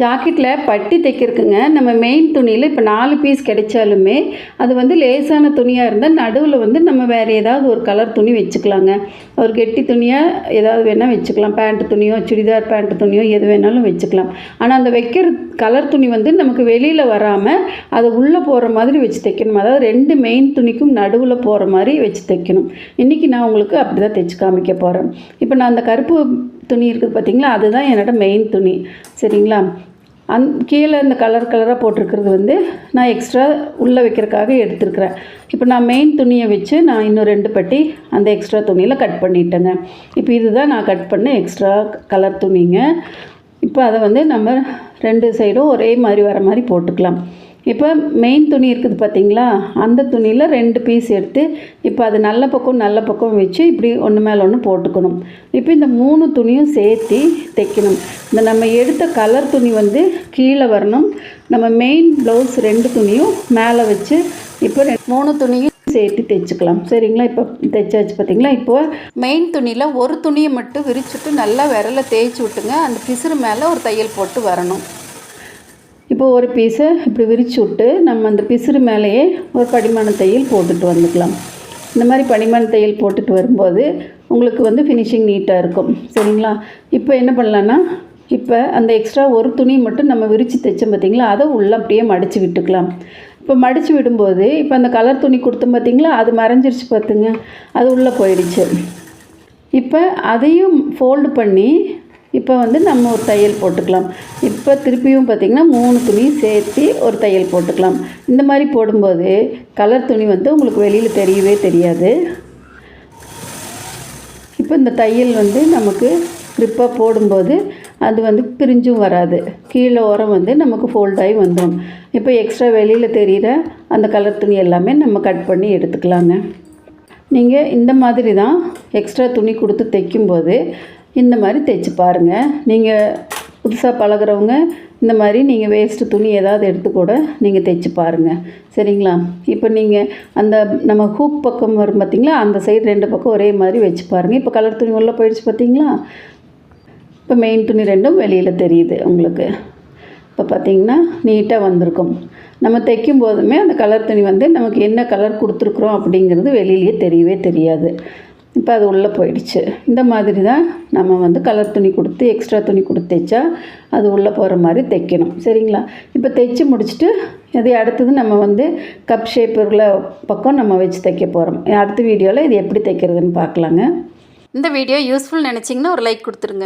ஜாக்கெட்டில் பட்டி தைக்கிறதுக்குங்க. நம்ம மெயின் துணியில் இப்போ நாலு பீஸ் கிடைச்சாலுமே அது வந்து லேசான துணியாக இருந்தால் நடுவில் வந்து நம்ம வேறு ஏதாவது ஒரு கலர் துணி வச்சுக்கலாங்க. ஒரு கெட்டி துணியாக ஏதாவது வேணால் வச்சுக்கலாம். பேண்ட் துணியோ சுடிதார் பேண்ட் துணியோ எது வேணாலும் வச்சுக்கலாம். ஆனால் அந்த வைக்கிற கலர் துணி வந்து நமக்கு வெளியில் வராமல் அது உள்ளே போகிற மாதிரி வச்சு தைக்கணும். அதாவது ரெண்டு மெயின் துணிக்கும் நடுவில் போகிற மாதிரி வச்சு தைக்கணும். இன்றைக்கி நான் உங்களுக்கு அப்படி தான் தைச்சு காமிக்க போகிறேன் இப்போ நான் அந்த கருப்பு துணி இருக்குது பார்த்தீங்களா? அதுதான் என்னோட மெயின் துணி. சரிங்களா? அந் கீழே இந்த கலர் கலராக போட்டிருக்கிறது வந்து நான் எக்ஸ்ட்ரா உள்ளே வைக்கிறதுக்காக எடுத்துருக்கிறேன். இப்போ நான் மெயின் துணியை வச்சு நான் இன்னும் ரெண்டு பட்டி அந்த எக்ஸ்ட்ரா துணியில் கட் பண்ணிட்டேங்க. இப்போ இதுதான் நான் கட் பண்ண எக்ஸ்ட்ரா கலர் துணிங்க. இப்போ அதை வந்து நம்ம ரெண்டு சைடும் ஒரே மாதிரி வர மாதிரி போட்டுக்கலாம். இப்போ மெயின் துணி இருக்குது பார்த்தீங்களா அந்த துணியில் ரெண்டு பீஸ் எடுத்து இப்போ அது நல்ல பக்கம் நல்ல பக்கம் வச்சு இப்படி ஒன்று மேலே ஒன்று போட்டுக்கணும். இப்போ இந்த மூணு துணியும் சேர்த்து தைக்கணும். இந்த நம்ம எடுத்த கலர் துணி வந்து கீழே வரணும். நம்ம மெயின் ப்ளவுஸ் ரெண்டு துணியும் மேலே வச்சு இப்போ மூணு துணியும் சேர்த்து தைச்சுக்கலாம். சரிங்களா? இப்போ தைச்சாச்சு பார்த்தீங்களா இப்போ மெயின் துணியில் ஒரு துணியை மட்டும் விரிச்சுட்டு நல்லா விரலை தேய்ச்சி விட்டுங்க. அந்த பிசுறு மேலே ஒரு தையல் போட்டு வரணும். இப்போ ஒரு பீஸை இப்படி விரிச்சு விட்டு நம்ம அந்த பிசுறு மேலேயே ஒரு படிமான தையல் போட்டுட்டு வந்துக்கலாம். இந்த மாதிரி படிமான தையல் போட்டுட்டு வரும்போது உங்களுக்கு வந்து ஃபினிஷிங் நீட்டாக இருக்கும். சரிங்களா? இப்போ என்ன பண்ணலான்னா இப்போ அந்த எக்ஸ்ட்ரா ஒரு துணி மட்டும் நம்ம விரித்து தைச்சோம் பார்த்தீங்களா? அதை உள்ளே அப்படியே மடித்து விட்டுக்கலாம். இப்போ மடித்து விடும்போது இப்போ அந்த கலர் துணி கொடுத்தோம் பார்த்தீங்களா? அது மறைஞ்சிருச்சு பார்த்துங்க. அது உள்ளே போயிடுச்சு. இப்போ அதையும் ஃபோல்டு பண்ணி இப்போ வந்து நம்ம ஒரு தையல் போட்டுக்கலாம். இப்போ திருப்பியும் பார்த்திங்கன்னா மூணு துணி சேர்த்து ஒரு தையல் போட்டுக்கலாம். இந்த மாதிரி போடும்போது கலர் துணி வந்து உங்களுக்கு வெளியில் தெரியவே தெரியாது. இப்போ இந்த தையல் வந்து நமக்கு க்ரிப்பாக போடும்போது அது வந்து பிரிஞ்சும் வராது. கீழே ஓரம் வந்து நமக்கு ஃபோல்டாகி வந்துடும் இப்போ எக்ஸ்ட்ரா வெளியில் தெரிகிற அந்த கலர் துணி எல்லாமே நம்ம கட் பண்ணி எடுத்துக்கலாங்க. நீங்கள் இந்த மாதிரி தான் எக்ஸ்ட்ரா துணி கொடுத்து தைக்கும்போது இந்த மாதிரி தைச்சி பாருங்கள் நீங்கள் புதுசாக பழகுறவங்க இந்த மாதிரி நீங்கள் வேஸ்ட்டு துணி ஏதாவது எடுத்து கூட நீங்கள் தைச்சி பாருங்கள் சரிங்களா? இப்போ நீங்கள் அந்த நம்ம ஹூக் பக்கம் வரும் பார்த்தீங்களா அந்த சைடு ரெண்டு பக்கம் ஒரே மாதிரி வச்சு பாருங்கள் இப்போ கலர் துணி உள்ளே போயிடுச்சு பார்த்தீங்களா இப்போ மெயின் துணி ரெண்டும் வெளியில் தெரியுது உங்களுக்கு. இப்போ பார்த்தீங்கன்னா நீட்டாக வந்திருக்கும். நம்ம தைக்கும் போதுமே அந்த கலர் துணி வந்து நமக்கு என்ன கலர் கொடுத்துருக்குறோம் அப்படிங்கிறது வெளியிலேயே தெரியவே தெரியாது. இப்போ அது உள்ளே போயிடுச்சு. இந்த மாதிரி தான் நம்ம வந்து கலர் துணி கொடுத்து எக்ஸ்ட்ரா துணி கொடுத்து தைச்சா அது உள்ளே போகிற மாதிரி தைக்கணும். சரிங்களா? இப்போ தைச்சு முடிச்சுட்டு இது அடுத்தது நம்ம வந்து கப் ஷேப்புகளை பக்கம் நம்ம வச்சு தைக்க போகிறோம். அடுத்த வீடியோவில் இது எப்படி தைக்கிறதுன்னு பார்க்கலாங்க. இந்த வீடியோ யூஸ்ஃபுல் நினச்சிங்கன்னா ஒரு லைக் கொடுத்துருங்க.